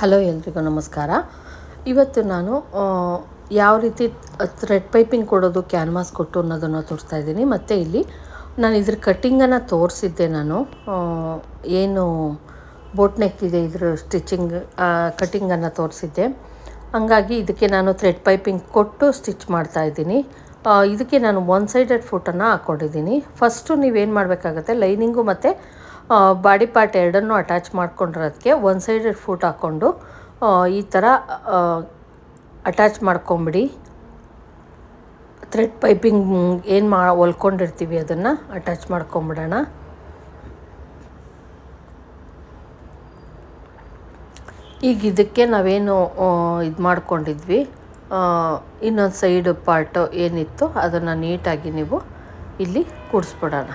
Hello ಎಲ್ರಿಗೂ ನಮಸ್ಕಾರ. ಇವತ್ತು ನಾನು ಯಾವ ರೀತಿ ಥ್ರೆಡ್ ಪೈಪಿಂಗ್ ಕೊಡೋದು ಕ್ಯಾನ್ವಾಸ್ ಕೊಟ್ಟು ಅನ್ನೋದನ್ನು ತೋರಿಸ್ತಾ ಇದ್ದೀನಿ. ಮತ್ತು ಇಲ್ಲಿ ನಾನು ಇದ್ರ ಕಟ್ಟಿಂಗನ್ನು ತೋರಿಸಿದ್ದೆ ನಾನು. ಏನು ಬೋಟ್ ನೆಕ್ ಇದೆ, ಇದ್ರ ಸ್ಟಿಚಿಂಗ್ ಕಟ್ಟಿಂಗನ್ನು ತೋರಿಸಿದ್ದೆ. ಹಂಗಾಗಿ ಇದಕ್ಕೆ ನಾನು ಥ್ರೆಡ್ ಪೈಪಿಂಗ್ ಕೊಟ್ಟು ಸ್ಟಿಚ್ ಮಾಡ್ತಾ ಇದ್ದೀನಿ. ಇದಕ್ಕೆ ನಾನು ಒನ್ ಸೈಡೆಡ್ ಫುಟನ್ನು ಹಾಕ್ಕೊಂಡಿದ್ದೀನಿ ಫಸ್ಟು ನೀವೇನು ಮಾಡಬೇಕಾಗತ್ತೆ ಲೈನಿಂಗು ಮತ್ತು ಬಾಡಿ ಪಾರ್ಟ್ ಎರಡನ್ನೂ ಅಟ್ಯಾಚ್ ಮಾಡ್ಕೊಂಡಿರೋದಕ್ಕೆ ಒನ್ ಸೈಡೆಡ್ ಫೂಟ್ ಹಾಕ್ಕೊಂಡು ಈ ಥರ ಅಟ್ಯಾಚ್ ಮಾಡ್ಕೊಂಬಿಡಿ. ಥ್ರೆಡ್ ಪೈಪಿಂಗ್ ಏನು ಮಾ, ಹೊಲ್ಕೊಂಡಿರ್ತೀವಿ ಅದನ್ನು ಅಟ್ಯಾಚ್ ಮಾಡ್ಕೊಂಬಿಡೋಣ. ಈಗ ಇದಕ್ಕೆ ನಾವೇನು ಇದು ಮಾಡ್ಕೊಂಡಿದ್ವಿ. ಇನ್ನೊಂದು ಸೈಡ್ ಪಾರ್ಟ್ ಏನಿತ್ತು ಅದನ್ನು ನೀಟಾಗಿ ನೀವು ಇಲ್ಲಿ ಕೂಡಿಸ್ಬಿಡೋಣ.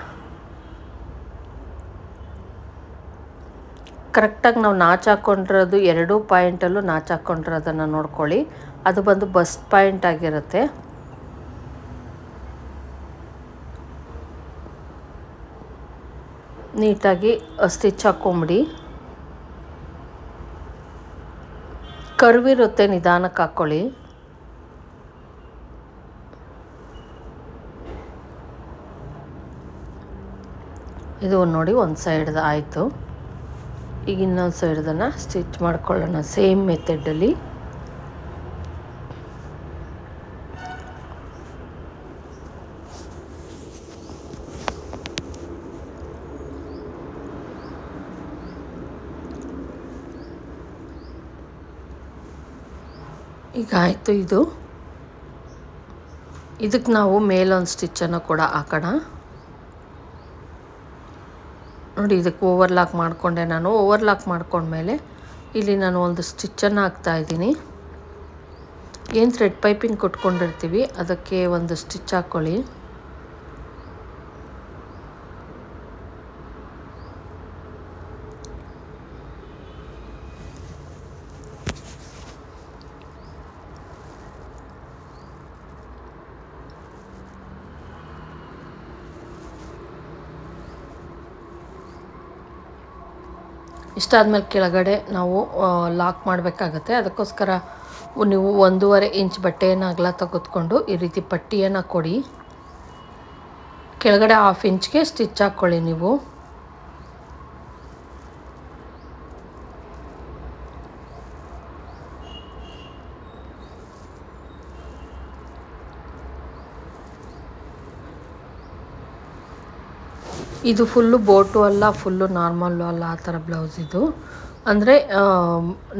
ಕರೆಕ್ಟಾಗಿ ನಾವು ನಾಚ್ ಹಾಕ್ಕೊಂಡಿರೋದು ಎರಡೂ ಪಾಯಿಂಟಲ್ಲೂ ನಾಚ್ ಹಾಕ್ಕೊಂಡಿರೋದನ್ನು ನೋಡ್ಕೊಳ್ಳಿ. ಅದು ಬಂದು ಬಸ್ಟ್ ಪಾಯಿಂಟ್ ಆಗಿರುತ್ತೆ. ನೀಟಾಗಿ ಸ್ಟಿಚ್ ಹಾಕ್ಕೊಂಬಿಡಿ ಕರ್ವಿರುತ್ತೆ ನಿಧಾನಕ್ಕೆ ಹಾಕ್ಕೊಳ್ಳಿ ಇದು ನೋಡಿ ಒಂದು ಸೈಡ್ದು ಆಯಿತು. ಈಗ ಇನ್ನೊಂದು ಸೈಡ್ದನ್ನು ಸ್ಟಿಚ್ ಮಾಡ್ಕೊಳ್ಳೋಣ, ಸೇಮ್ ಮೆಥಡಲ್ಲಿ. ಈಗ ಆಯಿತು ಇದು. ಇದಕ್ಕೆ ನಾವು ಮೇಲೊಂದು ಸ್ಟಿಚ್ಚನ್ನು ಕೂಡ ಹಾಕೋಣ. ನೋಡಿ, ಇದಕ್ಕೆ ಓವರ್ಲಾಕ್ ಮಾಡಿಕೊಂಡೆ ನಾನು. ಓವರ್ಲಾಕ್ ಮಾಡಿಕೊಂಡ್ಮೇಲೆ ಇಲ್ಲಿ ನಾನು ಒಂದು ಸ್ಟಿಚ್ಚನ್ನು ಹಾಕ್ತಾ ಇದ್ದೀನಿ. ಏನು ಥ್ರೆಡ್ ಪೈಪಿಂಗ್ ಕೊಟ್ಕೊಂಡಿರ್ತೀವಿ, ಅದಕ್ಕೆ ಒಂದು ಸ್ಟಿಚ್ ಹಾಕ್ಕೊಳ್ಳಿ ಇಷ್ಟಾದ್ಮೇಲೆ ಕೆಳಗಡೆ ನಾವು ಲಾಕ್ ಮಾಡಬೇಕಾಗತ್ತೆ. ಅದಕ್ಕೋಸ್ಕರ ನೀವು ಒಂದೂವರೆ ಇಂಚ್ ಬಟ್ಟೆಯನ್ನು ಅಗಲ ತೆಗೆದುಕೊಂಡು ಈ ರೀತಿ ಪಟ್ಟಿಯನ್ನು ಕೊಡಿ. ಕೆಳಗಡೆ ಹಾಫ್ ಇಂಚ್ಗೆ ಸ್ಟಿಚ್ ಹಾಕ್ಕೊಳ್ಳಿ ನೀವು. ಇದು ಫುಲ್ಲು ಬೋಟು ಅಲ್ಲ, ಫುಲ್ಲು ನಾರ್ಮಲ್ಲು ಅಲ್ಲ, ಆ ಥರ ಬ್ಲೌಸ್ ಇದು. ಅಂದರೆ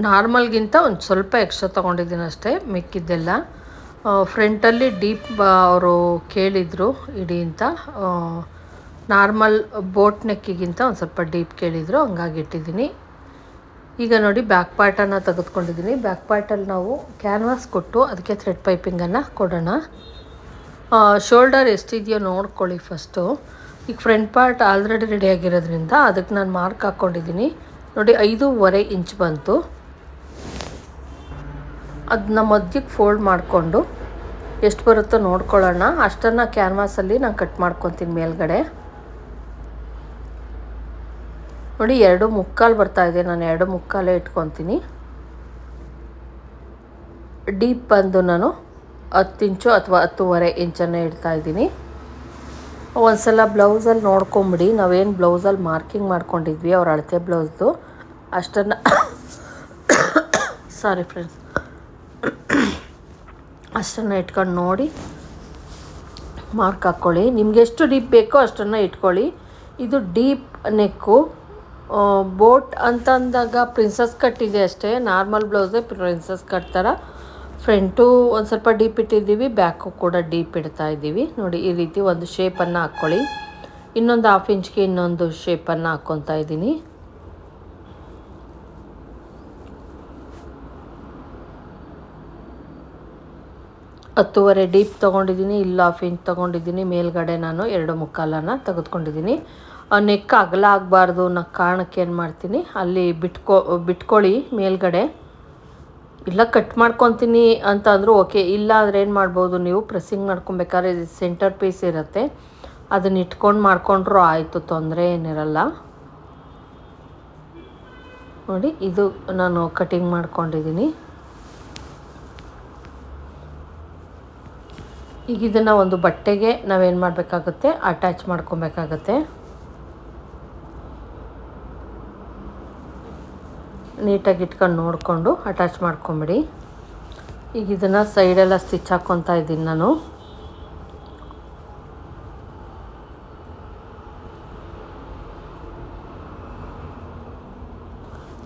ನಾರ್ಮಲ್ಗಿಂತ ಒಂದು ಸ್ವಲ್ಪ ಎಕ್ಸ್ಟ್ರಾ ತೊಗೊಂಡಿದ್ದೀನಿ ಅಷ್ಟೇ, ಮಿಕ್ಕಿದ್ದೆಲ್ಲ. ಫ್ರಂಟಲ್ಲಿ ಡೀಪ್ ಅವರು ಕೇಳಿದರು ಇಡೀ ಅಂತ. ನಾರ್ಮಲ್ ಬೋಟ್ ನೆಕ್ಕಿಗಿಂತ ಒಂದು ಸ್ವಲ್ಪ ಡೀಪ್ ಕೇಳಿದರು, ಹಂಗಾಗಿ ಇಟ್ಟಿದ್ದೀನಿ. ಈಗ ನೋಡಿ, ಬ್ಯಾಕ್ ಪಾರ್ಟನ್ನು ತೆಗೆದುಕೊಂಡಿದ್ದೀನಿ. ಬ್ಯಾಕ್ ಪಾರ್ಟಲ್ಲಿ ನಾವು ಕ್ಯಾನ್ವಾಸ್ ಕೊಟ್ಟು ಅದಕ್ಕೆ ಥ್ರೆಡ್ ಪೈಪಿಂಗನ್ನು ಕೊಡೋಣ. ಶೋಲ್ಡರ್ ಎಷ್ಟಿದೆಯೋ ನೋಡ್ಕೊಳ್ಳಿ ಫಸ್ಟು. ಈಗ ಫ್ರಂಟ್ ಪಾರ್ಟ್ ಆಲ್ರೆಡಿ ರೆಡಿ ಆಗಿರೋದ್ರಿಂದ ಅದಕ್ಕೆ ನಾನು ಮಾರ್ಕ್ ಹಾಕ್ಕೊಂಡಿದ್ದೀನಿ. ನೋಡಿ, ಐದೂವರೆ ಇಂಚ್ ಬಂತು. ಅದನ್ನ ಮಧ್ಯಕ್ಕೆ ಫೋಲ್ಡ್ ಮಾಡಿಕೊಂಡು ಎಷ್ಟು ಬರುತ್ತೋ ನೋಡ್ಕೊಳ್ಳೋಣ. ಅಷ್ಟನ್ನು ಕ್ಯಾನ್ವಾಸಲ್ಲಿ ನಾನು ಕಟ್ ಮಾಡ್ಕೊತೀನಿ ಮೇಲ್ಗಡೆ. ನೋಡಿ, ಎರಡು ಮುಕ್ಕಾಲು ಬರ್ತಾ ಇದೆ. ನಾನು ಎರಡು ಮುಕ್ಕಾಲೇ ಇಟ್ಕೊತೀನಿ. ಡೀಪ್ ಬಂದು ನಾನು ಹತ್ತು ಇಂಚು ಅಥವಾ ಹತ್ತೂವರೆ ಇಂಚನ್ನು ಇಡ್ತಾ ಇದ್ದೀನಿ. ಒಂದ್ಸಲ ಬ್ಲೌಸಲ್ಲಿ ನೋಡ್ಕೊಂಬಿಡಿ. ನಾವೇನು ಬ್ಲೌಸಲ್ಲಿ ಮಾರ್ಕಿಂಗ್ ಮಾಡ್ಕೊಂಡಿದ್ವಿ, ಅವ್ರ ಅಳತೆ ಬ್ಲೌಸ್ದು. ಅಷ್ಟನ್ನು ಸಾರಿ ಫ್ರೆಂಡ್ಸ್ ಅಷ್ಟನ್ನು ಇಟ್ಕೊಂಡು ನೋಡಿ ಮಾರ್ಕ್ ಹಾಕ್ಕೊಳ್ಳಿ ನಿಮ್ಗೆ ಎಷ್ಟು ಡೀಪ್ ಬೇಕೋ ಅಷ್ಟನ್ನು ಇಟ್ಕೊಳ್ಳಿ. ಇದು ಡೀಪ್ ನೆಕ್ಕು ಬೋಟ್ ಅಂತ ಅಂದಾಗ ಪ್ರಿನ್ಸಸ್ ಕಟ್ ಇದೆ ಅಷ್ಟೇ. ನಾರ್ಮಲ್ ಬ್ಲೌಸೇ ಪ್ರಿನ್ಸಸ್ ಕಟ್ ಥರ ಫ್ರಂಟು ಒಂದು ಸ್ವಲ್ಪ ಡೀಪ್ ಇಟ್ಟಿದ್ದೀವಿ, ಬ್ಯಾಕು ಕೂಡ ಡೀಪ್ ಇಡ್ತಾ ಇದ್ದೀವಿ. ನೋಡಿ, ಈ ರೀತಿ ಒಂದು ಶೇಪನ್ನು ಹಾಕ್ಕೊಳ್ಳಿ ಇನ್ನೊಂದು ಹಾಫ್ ಇಂಚ್ಗೆ ಇನ್ನೊಂದು ಶೇಪನ್ನು ಹಾಕ್ಕೊತಾ ಇದ್ದೀನಿ. ಹತ್ತುವರೆ ಡೀಪ್ ತೊಗೊಂಡಿದ್ದೀನಿ, ಇಲ್ಲ ಹಾಫ್ ಇಂಚ್ ತೊಗೊಂಡಿದ್ದೀನಿ. ಮೇಲ್ಗಡೆ ನಾನು ಎರಡು ಮುಕ್ಕಾಲನ್ನು ತೆಗೆದುಕೊಂಡಿದ್ದೀನಿ. ನೆಕ್ ಅಗಲ ಆಗಬಾರ್ದು ಅನ್ನೋ ಕಾರಣಕ್ಕೆ ಏನು ಮಾಡ್ತೀನಿ ಅಲ್ಲಿ ಬಿಟ್ಕೊ, ಬಿಟ್ಕೊಳ್ಳಿ ಮೇಲ್ಗಡೆ. ಇಲ್ಲ ಕಟ್ ಮಾಡ್ಕೊತೀನಿ ಅಂತ ಅಂದರೂ ಓಕೆ, ಇಲ್ಲ ಆದರೆ ಏನು ಮಾಡ್ಬೋದು ನೀವು? ಪ್ರೆಸ್ಸಿಂಗ್ ಮಾಡ್ಕೊಬೇಕಾದ್ರೆ ಸೆಂಟರ್ ಪೀಸ್ ಇರುತ್ತೆ. ಅದನ್ನ ಇಟ್ಕೊಂಡು ಮಾಡ್ಕೊಂಡ್ರು ಆಯಿತು, ತೊಂದರೆ ಏನಿರಲ್ಲ. ನೋಡಿ, ಇದು ನಾನು ಕಟಿಂಗ್ ಮಾಡ್ಕೊಂಡಿದ್ದೀನಿ ಈಗ ಇದನ್ನು ಒಂದು ಬಟ್ಟೆಗೆ ನಾವೇನು ಮಾಡಬೇಕಾಗುತ್ತೆ? ಅಟ್ಯಾಚ್ ಮಾಡ್ಕೊಬೇಕಾಗತ್ತೆ. ನೀಟಾಗಿ ಇಟ್ಕೊಂಡು ನೋಡಿಕೊಂಡು ಅಟ್ಯಾಚ್ ಮಾಡ್ಕೊಂಬಿಡಿ. ಈಗ ಇದನ್ನು ಸೈಡೆಲ್ಲ ಸ್ಟಿಚ್ ಹಾಕ್ಕೊತಾ ಇದ್ದೀನಿ ನಾನು.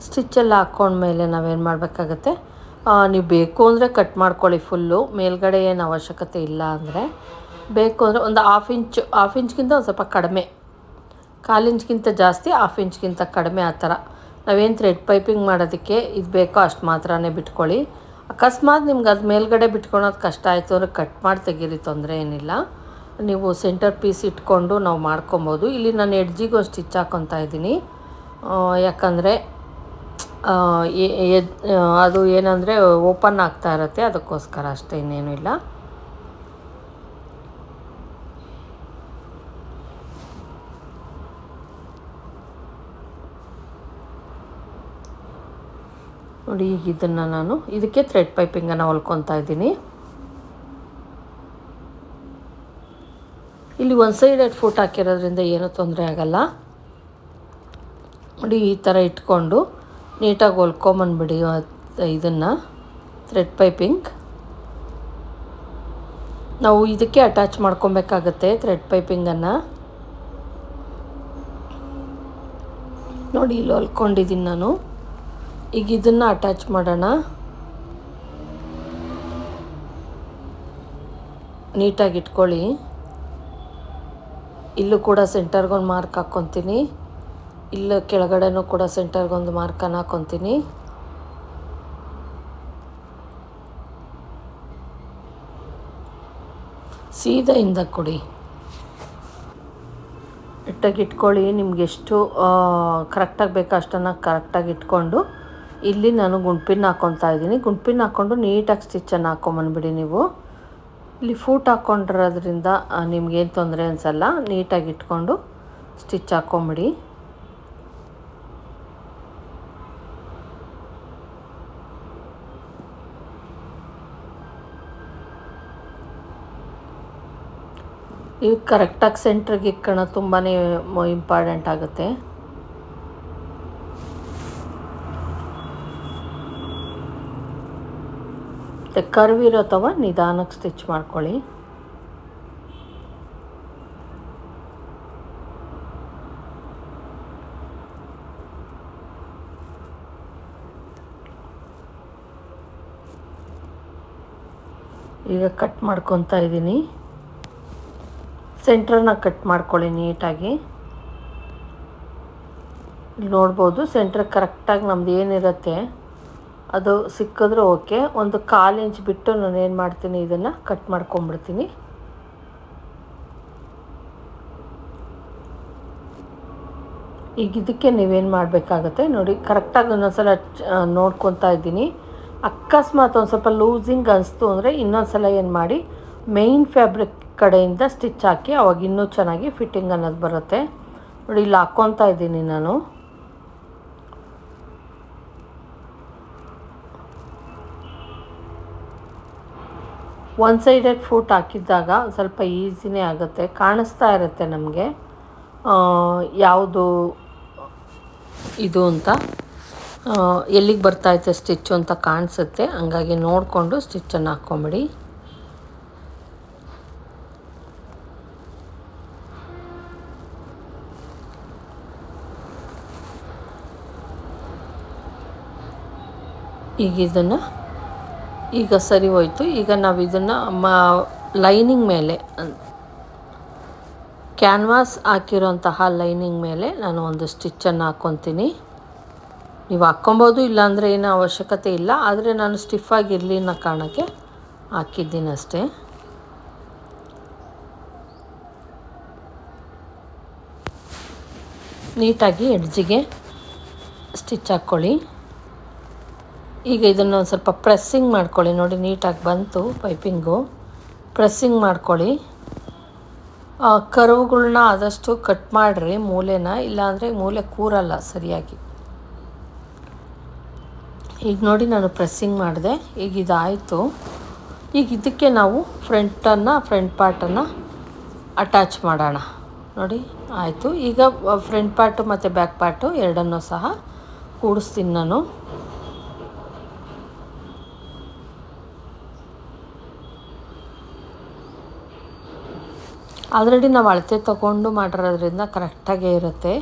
ಸ್ಟಿಚ್ಚೆಲ್ಲ ಹಾಕ್ಕೊಂಡ್ಮೇಲೆ ನಾವೇನು ಮಾಡಬೇಕಾಗತ್ತೆ? ನೀವು ಬೇಕು ಅಂದರೆ ಕಟ್ ಮಾಡ್ಕೊಳ್ಳಿ ಫುಲ್ಲು ಮೇಲ್ಗಡೆ ಏನು ಅವಶ್ಯಕತೆ ಇಲ್ಲ ಅಂದರೆ. ಬೇಕು ಅಂದರೆ ಒಂದು ಹಾಫ್ ಇಂಚ್ ಹಾಫ್ ಇಂಚ್ಗಿಂತ ಒಂದು ಸ್ವಲ್ಪ ಕಡಿಮೆ. ಕಾಲು ಇಂಚ್ಗಿಂತ ಜಾಸ್ತಿ ಹಾಫ್ ಇಂಚ್ಗಿಂತ ಕಡಿಮೆ ಆ ಥರ ನಾವೇನು ಥ್ರೆಡ್ ಪೈಪಿಂಗ್ ಮಾಡೋದಕ್ಕೆ ಇದು ಬೇಕೋ ಅಷ್ಟು ಮಾತ್ರನೇ ಬಿಟ್ಕೊಳ್ಳಿ. ಅಕಸ್ಮಾತ್ ನಿಮ್ಗೆ ಅದು ಮೇಲ್ಗಡೆ ಬಿಟ್ಕೊಳೋದು ಕಷ್ಟ ಆಯಿತು ಅಂದರೆ ಕಟ್ ಮಾಡಿ ತೆಗೀರಿ, ತೊಂದರೆ ಏನಿಲ್ಲ. ನೀವು ಸೆಂಟರ್ ಪೀಸ್ ಇಟ್ಕೊಂಡು ನಾವು ಮಾಡ್ಕೊಬೋದು. ಇಲ್ಲಿ ನಾನು ಎಡ್ಜಿಗೂ ಸ್ಟಿಚ್ ಹಾಕ್ಕೊತಾ ಇದ್ದೀನಿ. ಯಾಕಂದರೆ ಅದು ಏನಂದರೆ ಓಪನ್ ಆಗ್ತಾ ಇರುತ್ತೆ, ಅದಕ್ಕೋಸ್ಕರ ಅಷ್ಟೇ ಇನ್ನೇನು ಇಲ್ಲ. ನೋಡಿ ಈಗ ಇದನ್ನು ನಾನು ಇದಕ್ಕೆ ಥ್ರೆಡ್ ಪೈಪಿಂಗನ್ನು ಹೊಲ್ಕೊತಾ ಇದ್ದೀನಿ. ಇಲ್ಲಿ ಒಂದು ಎರಡು ಫುಟ್ ಹಾಕಿರೋದ್ರಿಂದ ಏನೂ ತೊಂದರೆ ಆಗಲ್ಲ. ನೋಡಿ, ಈ ಥರ ಇಟ್ಕೊಂಡು ನೀಟಾಗಿ ಹೊಲ್ಕೊಂಬಂದ್ಬಿಡಿ ಇದನ್ನು ಥ್ರೆಡ್ ಪೈಪಿಂಗ್ ನಾವು ಇದಕ್ಕೆ ಅಟ್ಯಾಚ್ ಮಾಡ್ಕೊಬೇಕಾಗತ್ತೆ ಥ್ರೆಡ್ ಪೈಪಿಂಗನ್ನು ನೋಡಿ, ಇಲ್ಲಿ ಹೊಲ್ಕೊಂಡಿದ್ದೀನಿ ನಾನು. ಈಗ ಇದನ್ನು ಅಟ್ಯಾಚ್ ಮಾಡೋಣ. ನೀಟಾಗಿ ಇಟ್ಕೊಳ್ಳಿ. ಇಲ್ಲೂ ಕೂಡ ಸೆಂಟರ್ಗೊಂದು ಮಾರ್ಕ್ ಹಾಕ್ಕೊತೀನಿ ಇಲ್ಲೂ ಕೆಳಗಡೆನೂ ಕೂಡ ಸೆಂಟರ್ಗೊಂದು ಮಾರ್ಕನ್ನು ಹಾಕ್ಕೊತೀನಿ ಸೀದಾ ಇಂದ ಕೊಡಿ. ಇಟ್ಟಾಗಿ ಇಟ್ಕೊಳ್ಳಿ, ನಿಮ್ಗೆ ಎಷ್ಟು ಕರೆಕ್ಟಾಗಿ ಬೇಕೋ ಅಷ್ಟನ್ನು ಕರೆಕ್ಟಾಗಿ ಇಟ್ಕೊಂಡು. ಇಲ್ಲಿ ನಾನು ಗುಂಡ್ಪಿನ್ ಹಾಕ್ಕೊತಾ ಇದ್ದೀನಿ. ಗುಂಡ್ಪಿನ್ ಹಾಕ್ಕೊಂಡು ನೀಟಾಗಿ ಸ್ಟಿಚ್ಚನ್ನು ಹಾಕ್ಕೊಂಬಂದ್ಬಿಡಿ ನೀವು. ಇಲ್ಲಿ ಫೂಟ್ ಹಾಕ್ಕೊಂಡಿರೋದ್ರಿಂದ ನಿಮ್ಗೇನು ತೊಂದರೆ ಅನಿಸಲ್ಲ. ನೀಟಾಗಿ ಇಟ್ಕೊಂಡು ಸ್ಟಿಚ್ ಹಾಕ್ಕೊಂಬಿಡಿ ಇವು ಕರೆಕ್ಟಾಗಿ ಸೆಂಟ್ರಿಗೆ ಇಕ್ಕೋಣ ತುಂಬಾ ಇಂಪಾರ್ಟೆಂಟ್ ಆಗುತ್ತೆ. ಮತ್ತು ಕರ್ವಿರೋ ತವ ನಿಧಾನಕ್ಕೆ ಸ್ಟಿಚ್ ಮಾಡ್ಕೊಳ್ಳಿ. ಈಗ ಕಟ್ ಮಾಡ್ಕೊತಾ ಇದ್ದೀನಿ. ಸೆಂಟ್ರನ್ನ ಕಟ್ ಮಾಡ್ಕೊಳ್ಳಿ ನೀಟಾಗಿ. ನೋಡ್ಬೋದು ಸೆಂಟ್ರ್ ಕರೆಕ್ಟಾಗಿ ನಮ್ದು ಏನಿರುತ್ತೆ. ಅದು ಸಿಕ್ಕಿದ್ರೆ ಓಕೆ. ಒಂದು ಕಾಲು ಇಂಚ್ ಬಿಟ್ಟು ನಾನು ಏನು ಮಾಡ್ತೀನಿ, ಇದನ್ನು ಕಟ್ ಮಾಡ್ಕೊಂಬಿಡ್ತೀನಿ. ಈಗ ಇದಕ್ಕೆ ನೀವೇನು ಮಾಡಬೇಕಾಗತ್ತೆ ನೋಡಿ, ಕರೆಕ್ಟಾಗಿ ಇನ್ನೊಂದ್ಸಲ ನೋಡ್ಕೊತಾ ಇದ್ದೀನಿ. ಅಕಸ್ಮಾತ್ ಒಂದು ಸ್ವಲ್ಪ ಲೂಸಿಂಗ್ ಅನಿಸ್ತು ಅಂದರೆ ಇನ್ನೊಂದು ಸಲ ಏನು ಮಾಡಿ ಮೇಯ್ನ್ ಫ್ಯಾಬ್ರಿಕ್ ಕಡೆಯಿಂದ ಸ್ಟಿಚ್ ಹಾಕಿ, ಅವಾಗ ಇನ್ನೂ ಚೆನ್ನಾಗಿ ಫಿಟ್ಟಿಂಗ್ ಅನ್ನೋದು ಬರುತ್ತೆ. ನೋಡಿ, ಇಲ್ಲಿ ಹಾಕ್ಕೊತಾ ಇದ್ದೀನಿ ನಾನು. ಒನ್ ಸೈಡೆಡ್ ಫೂಟ್ ಹಾಕಿದ್ದಾಗ ಸ್ವಲ್ಪ ಈಸಿನೇ ಆಗುತ್ತೆ, ಕಾಣಿಸ್ತಾ ಇರುತ್ತೆ ನಮಗೆ. ಯಾವುದು ಇದು ಅಂತ. ಎಲ್ಲಿಗೆ ಬರ್ತಾಯಿದೆ ಸ್ಟಿಚ್ಚು ಅಂತ ಕಾಣಿಸುತ್ತೆ. ಹಂಗಾಗಿ ನೋಡಿಕೊಂಡು ಸ್ಟಿಚ್ಚನ್ನು ಹಾಕ್ಕೊಂಬಿಡಿ ಈಗ ಇದನ್ನು ಈಗ ಸರಿ ಹೋಯ್ತು. ಈಗ ನಾವು ಇದನ್ನು ಮ ಲೈನಿಂಗ್ ಮೇಲೆ ಕ್ಯಾನ್ವಾಸ್ ಹಾಕಿರೋಂತಹ ಲೈನಿಂಗ್ ಮೇಲೆ ನಾನು ಒಂದು ಸ್ಟಿಚ್ಚನ್ನು ಹಾಕ್ಕೊತೀನಿ ನೀವು ಹಾಕ್ಕೊಬೋದು ಇಲ್ಲಾಂದರೆ ಏನೂ ಅವಶ್ಯಕತೆ ಇಲ್ಲ. ಆದರೆ ನಾನು ಸ್ಟಿಫಾಗಿರಲಿ ಅನ್ನೋ ಕಾರಣಕ್ಕೆ ಹಾಕಿದ್ದೀನಿ ಅಷ್ಟೇ. ನೀಟಾಗಿ ಎಡ್ಜಿಗೆ ಸ್ಟಿಚ್ ಹಾಕ್ಕೊಳ್ಳಿ ಈಗ ಇದನ್ನು ಒಂದು ಸ್ವಲ್ಪ ಪ್ರೆಸ್ಸಿಂಗ್ ಮಾಡ್ಕೊಳ್ಳಿ. ನೋಡಿ, ನೀಟಾಗಿ ಬಂತು ಪೈಪಿಂಗು ಪ್ರೆಸ್ಸಿಂಗ್ ಮಾಡ್ಕೊಳ್ಳಿ. ಕರುವುಗಳನ್ನ ಆದಷ್ಟು ಕಟ್ ಮಾಡಿರಿ ಮೂಲೆನ. ಇಲ್ಲಾಂದರೆ ಮೂಲೆ ಕೂರಲ್ಲ ಸರಿಯಾಗಿ. ಈಗ ನೋಡಿ, ನಾನು ಪ್ರೆಸ್ಸಿಂಗ್ ಮಾಡಿದೆ. ಈಗ ಇದಾಯಿತು. ಈಗ ಇದಕ್ಕೆ ನಾವು ಫ್ರಂಟನ್ನು ಫ್ರಂಟ್ ಪಾರ್ಟನ್ನು ಅಟ್ಯಾಚ್ ಮಾಡೋಣ. ನೋಡಿ, ಆಯಿತು. ಈಗ ಫ್ರಂಟ್ ಪಾರ್ಟು ಮತ್ತು ಬ್ಯಾಕ್ ಪಾರ್ಟು ಎರಡನ್ನೂ ಸಹ ಕೂಡಿಸ್ತೀನಿ ನಾನು. ಆಲ್ರೆಡಿ ನಾವು ಅಳತೆ ತಗೊಂಡು ಮಾಡಿರೋದ್ರಿಂದ ಕರೆಕ್ಟಾಗೇ ಇರುತ್ತೆ.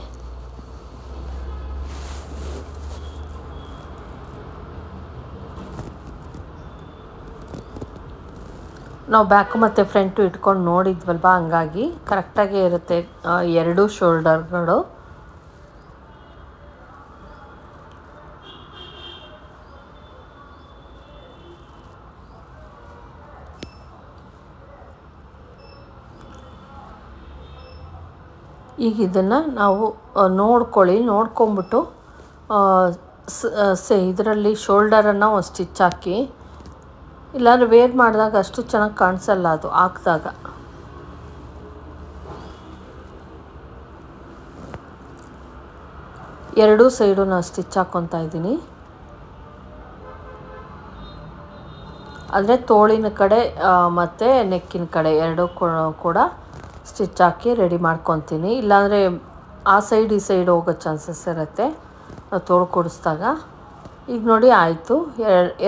ನಾವು ಬ್ಯಾಕ್ ಮತ್ತು ಫ್ರಂಟು ಇಟ್ಕೊಂಡು ನೋಡಿದ್ವಲ್ವ ಹಂಗಾಗಿ ಕರೆಕ್ಟಾಗೇ ಇರುತ್ತೆ ಎರಡೂ ಶೋಲ್ಡರ್ಗಳು ಈಗ ಇದನ್ನು ನಾವು ನೋಡ್ಕೊಳ್ಳಿ, ನೋಡ್ಕೊಂಬಿಟ್ಟು ಸ ಇದರಲ್ಲಿ ಶೋಲ್ಡರನ್ನು ಒಂದು ಸ್ಟಿಚ್ ಹಾಕಿ, ಇಲ್ಲಾಂದರೆ ವೇರ್ ಮಾಡಿದಾಗ ಅಷ್ಟು ಚೆನ್ನಾಗಿ ಕಾಣಿಸಲ್ಲ ಅದು ಹಾಕಿದಾಗ. ಎರಡೂ ಸೈಡು ನಾನು ಸ್ಟಿಚ್ ಹಾಕ್ಕೊತಾ ಇದ್ದೀನಿ. ಅಂದರೆ ತೋಳಿನ ಕಡೆ ಮತ್ತು ನೆಕ್ಕಿನ ಕಡೆ ಎರಡೂ ಕೂಡ ಸ್ಟಿಚ್ ಹಾಕಿ ರೆಡಿ ಮಾಡ್ಕೊತೀನಿ. ಇಲ್ಲಾಂದರೆ ಆ ಸೈಡ್ ಈ ಸೈಡ್ ಹೋಗೋ ಚಾನ್ಸಸ್ ಇರುತ್ತೆ. ನಾವು ತೋಳ್ಕೊಡಿಸ್ದಾಗ ಈಗ ನೋಡಿ ಆಯಿತು.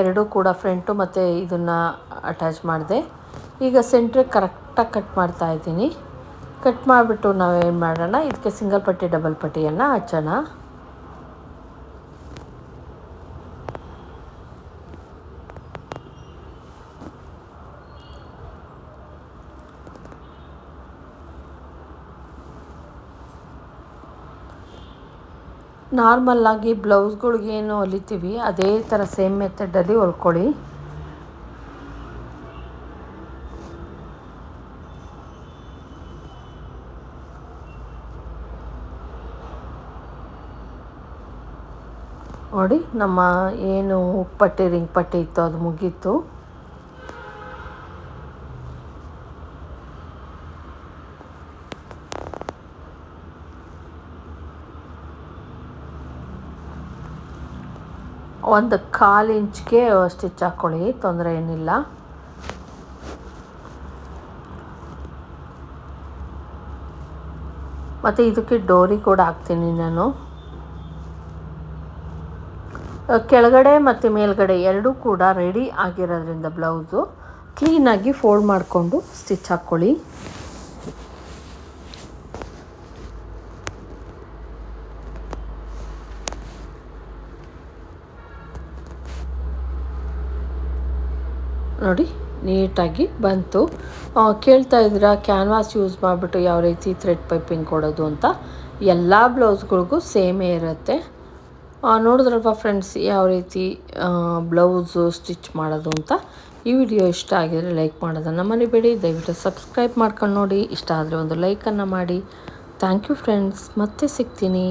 ಎರಡೂ ಕೂಡ ಫ್ರಂಟು ಮತ್ತು ಇದನ್ನು ಅಟ್ಯಾಚ್ ಮಾಡಿದೆ. ಈಗ ಸೆಂಟ್ರಿಗೆ ಕರೆಕ್ಟಾಗಿ ಕಟ್ ಮಾಡ್ತಾ ಇದ್ದೀನಿ. ಕಟ್ ಮಾಡಿಬಿಟ್ಟು ನಾವೇನು ಮಾಡೋಣ? ಇದಕ್ಕೆ ಸಿಂಗಲ್ ಪಟ್ಟಿ, ಡಬಲ್ ಪಟ್ಟಿಯನ್ನು ಹಚ್ಚೋಣ. ನಾರ್ಮಲ್ಲಾಗಿ ಬ್ಲೌಸ್ಗಳ್ಗೇನು ಹೊಲಿತೀವಿ, ಅದೇ ಥರ ಸೇಮ್ ಮೆಥಡಲ್ಲಿ ಹೊಲ್ಕೊಳ್ಳಿ. ನೋಡಿ, ನಮ್ಮ ಏನು ಉಪ್ಪಟ್ಟಿ, ರಿಂಗ್ ಪಟ್ಟಿ ಇತ್ತು ಅದು ಮುಗೀತು. ಒಂದು ಕಾಲು ಇಂಚ್ಗೆ ಸ್ಟಿಚ್ ಹಾಕ್ಕೊಳ್ಳಿ ತೊಂದರೆ ಏನಿಲ್ಲ. ಮತ್ತು ಇದಕ್ಕೆ ಡೋರಿ ಕೂಡ ಹಾಕ್ತೀನಿ ನಾನು. ಕೆಳಗಡೆ ಮತ್ತು ಮೇಲ್ಗಡೆ ಎರಡೂ ಕೂಡ ರೆಡಿ ಆಗಿರೋದ್ರಿಂದ ಬ್ಲೌಸು. ಕ್ಲೀನಾಗಿ ಫೋಲ್ಡ್ ಮಾಡಿಕೊಂಡು ಸ್ಟಿಚ್ ಹಾಕ್ಕೊಳ್ಳಿ ನೋಡಿ, ನೀಟಾಗಿ ಬಂತು. ಕೇಳ್ತಾ ಇದ್ದೀರಾ ಕ್ಯಾನ್ವಾಸ್ ಯೂಸ್ ಮಾಡಿಬಿಟ್ಟು ಯಾವ ರೀತಿ ಥ್ರೆಡ್ ಪೈಪಿಂಗ್ ಕೊಡೋದು ಅಂತ? ಎಲ್ಲ ಬ್ಲೌಸ್ಗಳಿಗೂ ಸೇಮೇ ಇರುತ್ತೆ. ನೋಡಿದ್ರಲ್ವ ಫ್ರೆಂಡ್ಸ್ ಯಾವ ರೀತಿ ಬ್ಲೌಸು ಸ್ಟಿಚ್ ಮಾಡೋದು ಅಂತ? ಈ ವಿಡಿಯೋ ಇಷ್ಟ ಆಗಿದರೆ ಲೈಕ್ ಮಾಡೋದನ್ನು ಮರಿಬೇಡಿ. ದಯವಿಟ್ಟು ಸಬ್ಸ್ಕ್ರೈಬ್ ಮಾಡ್ಕೊಂಡು ನೋಡಿ. ಇಷ್ಟ ಆದರೆ ಒಂದು ಲೈಕನ್ನು ಮಾಡಿ. ಥ್ಯಾಂಕ್ ಯು ಫ್ರೆಂಡ್ಸ್ ಮತ್ತೆ ಸಿಗ್ತೀನಿ.